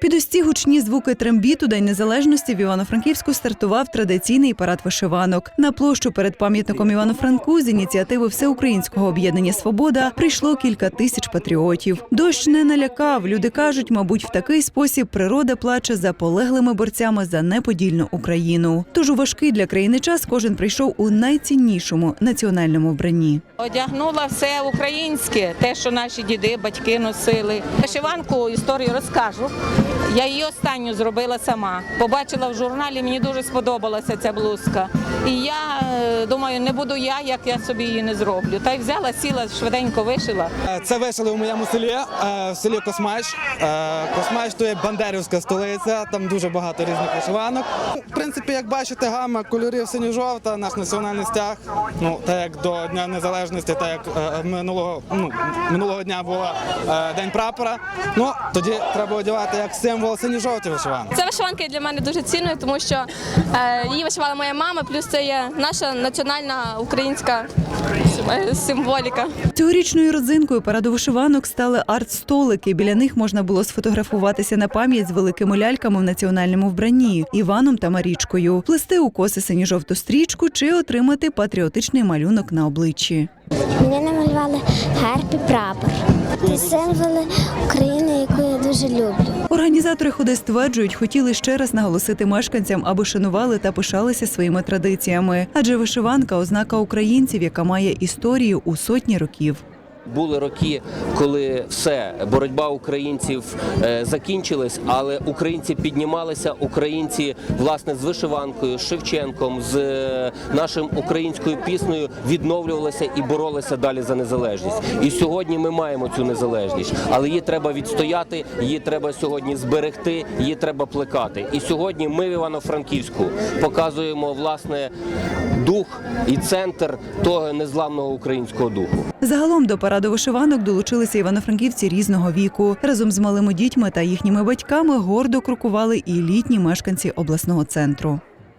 Під ось ці гучні звуки трембіту День Незалежності в Івано-Франківську стартував традиційний парад вишиванок. На площу перед пам'ятником Івану Франку з ініціативи Всеукраїнського об'єднання Свобода прийшло кілька тисяч патріотів. Дощ не налякав. Люди кажуть, мабуть, в такий спосіб природа плаче за полеглими борцями за неподільну Україну. Тож у важкий для країни час кожен прийшов у найціннішому національному вбранні. Одягнула все українське, те, що наші діди, батьки носили. Вишиванку історію розкажу. Я її останню зробила сама. Побачила в журналі, мені дуже сподобалася ця блузка. І я е, думаю, не буду я, як я собі її не зроблю. Та й взяла, сіла, швиденько вишила. Е, Це вишили у моєму селі, е, в селі Космач. Космач то є бандерівська столиця, там дуже багато різних вишиванок. В принципі, як бачите, гама кольорів синьо-жовта, наш національний стяг. Ну, так як до Дня Незалежності, так як минулого, ну, минулого дня був День прапора. Ну, тоді треба одягати як символ синьо-жовті вишиванки. Ця вишиванка для мене дуже цінною, тому що е, її вишивала моя мама, плюс це є наша національна українська е, символіка. Цьогорічною родзинкою параду вишиванок стали арт-столики. Біля них можна було сфотографуватися на пам'ять з великими ляльками в національному вбранні Іваном та Марічкою, плести у коси синьо-жовту стрічку чи отримати патріотичний малюнок на обличчі. Мені намалювали герб і прапор. Це символи України, яку я дуже люблю. Організатори ходи стверджують, хотіли ще раз наголосити мешканцям, аби шанували та пишалися своїми традиціями. Адже вишиванка ознака українців, яка має історію у сотні років. Були роки, коли все боротьба українців е, закінчилась, але українці піднімалися. Українці власне з вишиванкою, з Шевченком, з е, нашим українською піснею відновлювалися і боролися далі за незалежність. І сьогодні ми маємо цю незалежність, але її треба відстояти, її треба сьогодні зберегти, її треба плекати. І сьогодні ми в Івано-Франківську показуємо власне дух і центр того незламного українського духу. Загалом до параду вишиванок долучилися івано-франківці різного віку. Разом з малими дітьми та їхніми батьками гордо крокували і літні мешканці обласного центру.